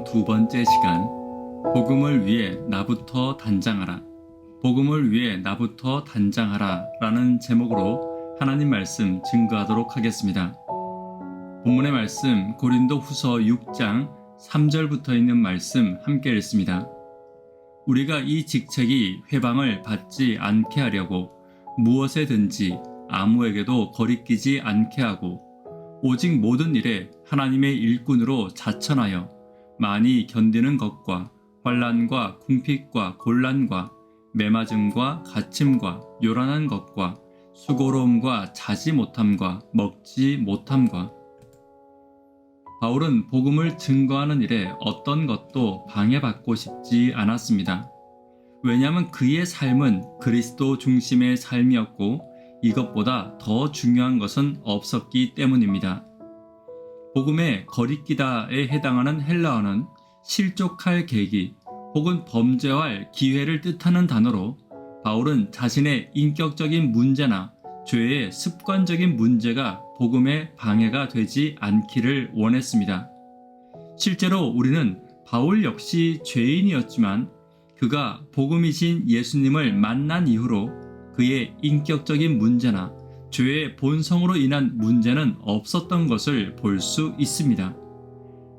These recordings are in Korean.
고린도후서 42번째 시간 복음을 위해 나부터 단장하라 복음을 위해 나부터 단장하라 라는 제목으로 하나님 말씀 증거하도록 하겠습니다. 본문의 말씀 고린도 후서 6장 3절부터 있는 말씀 함께 읽습니다. 우리가 이 직책이 회방을 받지 않게 하려고 무엇에든지 아무에게도 거리끼지 않게 하고 오직 모든 일에 하나님의 일꾼으로 자천하여 많이 견디는 것과 환란과 궁핍과 곤란과 매맞음과 갇힘과 요란한 것과 수고로움과 자지 못함과 먹지 못함과 바울은 복음을 증거하는 일에 어떤 것도 방해받고 싶지 않았습니다. 왜냐하면 그의 삶은 그리스도 중심의 삶이었고 이것보다 더 중요한 것은 없었기 때문입니다. 복음의 거리끼다에 해당하는 헬라어는 실족할 계기 혹은 범죄할 기회를 뜻하는 단어로 바울은 자신의 인격적인 문제나 죄의 습관적인 문제가 복음의 방해가 되지 않기를 원했습니다. 실제로 우리는 바울 역시 죄인이었지만 그가 복음이신 예수님을 만난 이후로 그의 인격적인 문제나 죄의 본성으로 인한 문제는 없었던 것을 볼 수 있습니다.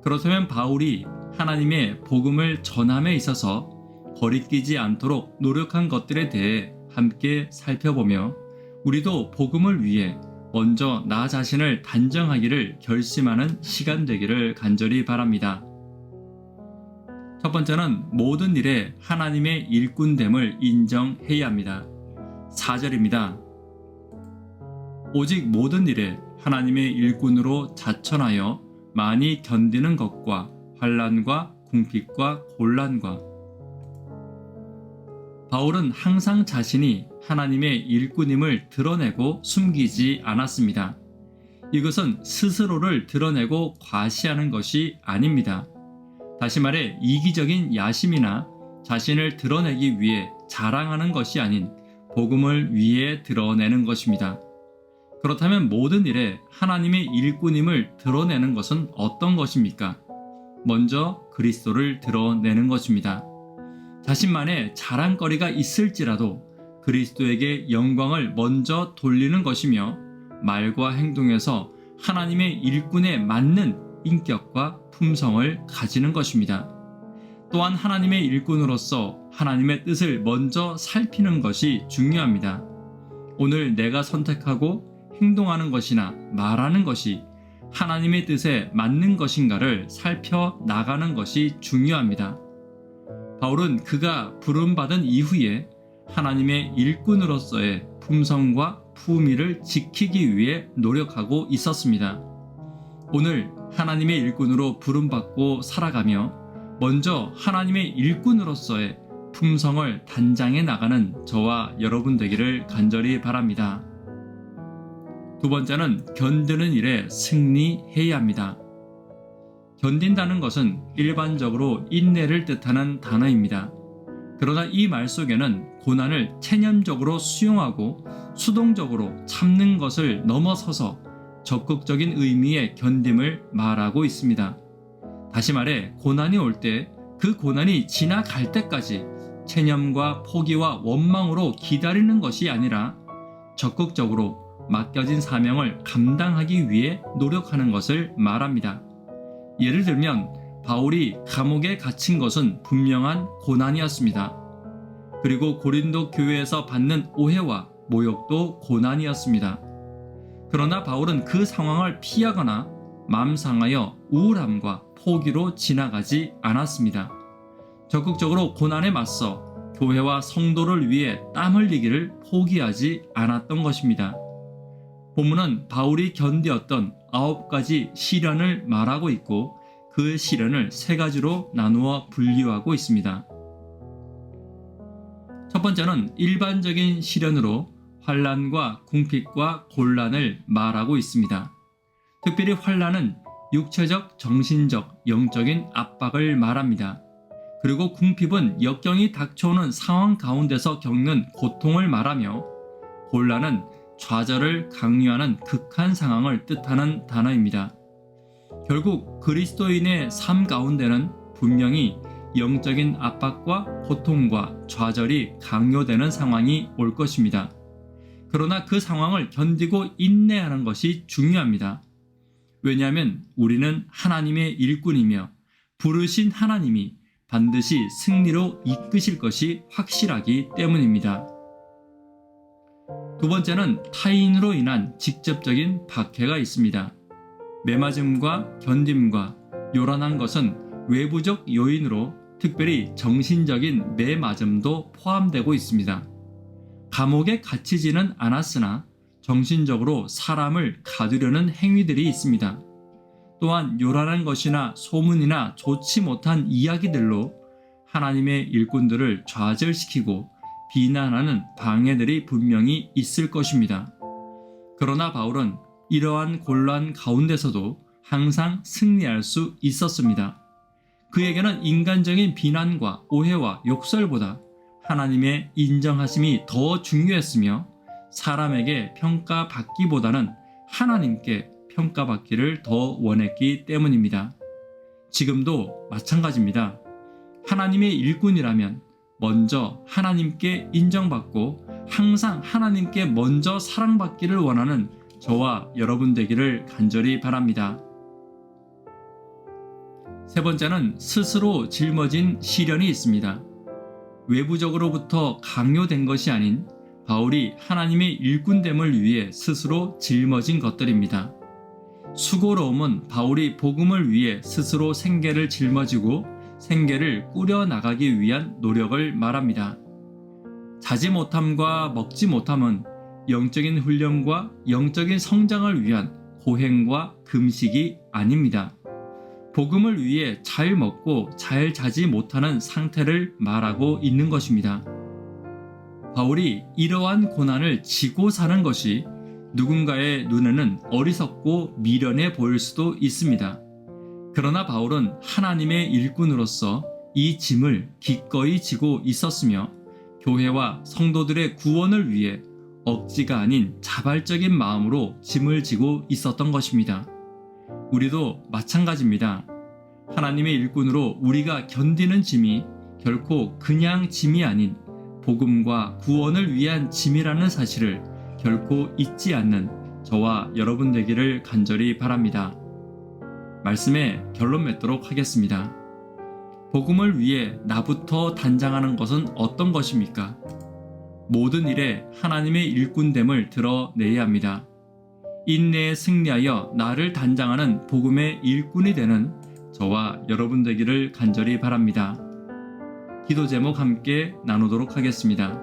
그렇다면 바울이 하나님의 복음을 전함에 있어서 거리끼지 않도록 노력한 것들에 대해 함께 살펴보며 우리도 복음을 위해 먼저 나 자신을 단정하기를 결심하는 시간 되기를 간절히 바랍니다. 첫 번째는 모든 일에 하나님의 일꾼됨을 인정해야 합니다. 4절입니다. 오직 모든 일에 하나님의 일꾼으로 자천하여 많이 견디는 것과 환란과 궁핍과 곤란과 바울은 항상 자신이 하나님의 일꾼임을 드러내고 숨기지 않았습니다. 이것은 스스로를 드러내고 과시하는 것이 아닙니다. 다시 말해 이기적인 야심이나 자신을 드러내기 위해 자랑하는 것이 아닌 복음을 위해 드러내는 것입니다. 그렇다면 모든 일에 하나님의 일꾼임을 드러내는 것은 어떤 것입니까? 먼저 그리스도를 드러내는 것입니다. 자신만의 자랑거리가 있을지라도 그리스도에게 영광을 먼저 돌리는 것이며 말과 행동에서 하나님의 일꾼에 맞는 인격과 품성을 가지는 것입니다. 또한 하나님의 일꾼으로서 하나님의 뜻을 먼저 살피는 것이 중요합니다. 오늘 내가 선택하고 행동하는 것이나 말하는 것이 하나님의 뜻에 맞는 것인가를 살펴 나가는 것이 중요합니다. 바울은 그가 부름받은 이후에 하나님의 일꾼으로서의 품성과 품위를 지키기 위해 노력하고 있었습니다. 오늘 하나님의 일꾼으로 부름받고 살아가며 먼저 하나님의 일꾼으로서의 품성을 단장해 나가는 저와 여러분 되기를 간절히 바랍니다. 두 번째는 견디는 일에 승리해야 합니다. 견딘다는 것은 일반적으로 인내를 뜻하는 단어입니다. 그러나 이 말 속에는 고난을 체념적으로 수용하고 수동적으로 참는 것을 넘어서서 적극적인 의미의 견딤을 말하고 있습니다. 다시 말해, 고난이 올 때 그 고난이 지나갈 때까지 체념과 포기와 원망으로 기다리는 것이 아니라 적극적으로 맡겨진 사명을 감당하기 위해 노력하는 것을 말합니다. 예를 들면 바울이 감옥에 갇힌 것은 분명한 고난이었습니다. 그리고 고린도 교회에서 받는 오해와 모욕도 고난이었습니다. 그러나 바울은 그 상황을 피하거나 맘 상하여 우울함과 포기로 지나가지 않았습니다. 적극적으로 고난에 맞서 교회와 성도를 위해 땀 흘리기를 포기하지 않았던 것입니다. 본문은 바울이 견디었던 아홉 가지 시련을 말하고 있고 그 시련을 세 가지로 나누어 분류하고 있습니다. 첫 번째는 일반적인 시련으로 환란과 궁핍과 곤란을 말하고 있습니다. 특별히 환란은 육체적, 정신적, 영적인 압박을 말합니다. 그리고 궁핍은 역경이 닥쳐오는 상황 가운데서 겪는 고통을 말하며 곤란은 좌절을 강요하는 극한 상황을 뜻하는 단어입니다. 결국 그리스도인의 삶 가운데는 분명히 영적인 압박과 고통과 좌절이 강요되는 상황이 올 것입니다. 그러나 그 상황을 견디고 인내하는 것이 중요합니다. 왜냐하면 우리는 하나님의 일꾼이며 부르신 하나님이 반드시 승리로 이끄실 것이 확실하기 때문입니다. 두 번째는 타인으로 인한 직접적인 박해가 있습니다. 매맞음과 견딤과 요란한 것은 외부적 요인으로 특별히 정신적인 매맞음도 포함되고 있습니다. 감옥에 갇히지는 않았으나 정신적으로 사람을 가두려는 행위들이 있습니다. 또한 요란한 것이나 소문이나 좋지 못한 이야기들로 하나님의 일꾼들을 좌절시키고 비난하는 방해들이 분명히 있을 것입니다. 그러나 바울은 이러한 곤란 가운데서도 항상 승리할 수 있었습니다. 그에게는 인간적인 비난과 오해와 욕설보다 하나님의 인정하심이 더 중요했으며 사람에게 평가받기보다는 하나님께 평가받기를 더 원했기 때문입니다. 지금도 마찬가지입니다. 하나님의 일꾼이라면 먼저 하나님께 인정받고 항상 하나님께 먼저 사랑받기를 원하는 저와 여러분 되기를 간절히 바랍니다. 세 번째는 스스로 짊어진 시련이 있습니다. 외부적으로부터 강요된 것이 아닌 바울이 하나님의 일꾼됨을 위해 스스로 짊어진 것들입니다. 수고로움은 바울이 복음을 위해 스스로 생계를 짊어지고 생계를 꾸려 나가기 위한 노력을 말합니다. 자지 못함과 먹지 못함은 영적인 훈련과 영적인 성장을 위한 고행과 금식이 아닙니다. 복음을 위해 잘 먹고 잘 자지 못하는 상태를 말하고 있는 것입니다. 바울이 이러한 고난을 지고 사는 것이 누군가의 눈에는 어리석고 미련해 보일 수도 있습니다. 그러나 바울은 하나님의 일꾼으로서 이 짐을 기꺼이 지고 있었으며 교회와 성도들의 구원을 위해 억지가 아닌 자발적인 마음으로 짐을 지고 있었던 것입니다. 우리도 마찬가지입니다. 하나님의 일꾼으로 우리가 견디는 짐이 결코 그냥 짐이 아닌 복음과 구원을 위한 짐이라는 사실을 결코 잊지 않는 저와 여러분 되기를 간절히 바랍니다. 말씀에 결론 맺도록 하겠습니다. 복음을 위해 나부터 단장하는 것은 어떤 것입니까? 모든 일에 하나님의 일꾼됨을 드러내야 합니다. 인내에 승리하여 나를 단장하는 복음의 일꾼이 되는 저와 여러분 되기를 간절히 바랍니다. 기도 제목 함께 나누도록 하겠습니다.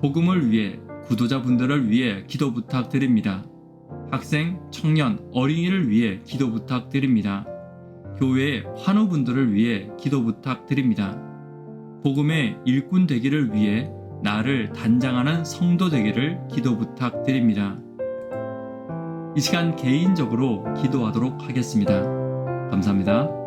복음을 위해 구도자분들을 위해 기도 부탁드립니다. 학생, 청년, 어린이를 위해 기도 부탁드립니다. 교회의 환우분들을 위해 기도 부탁드립니다. 복음의 일꾼 되기를 위해 나를 단장하는 성도 되기를 기도 부탁드립니다. 이 시간 개인적으로 기도하도록 하겠습니다. 감사합니다.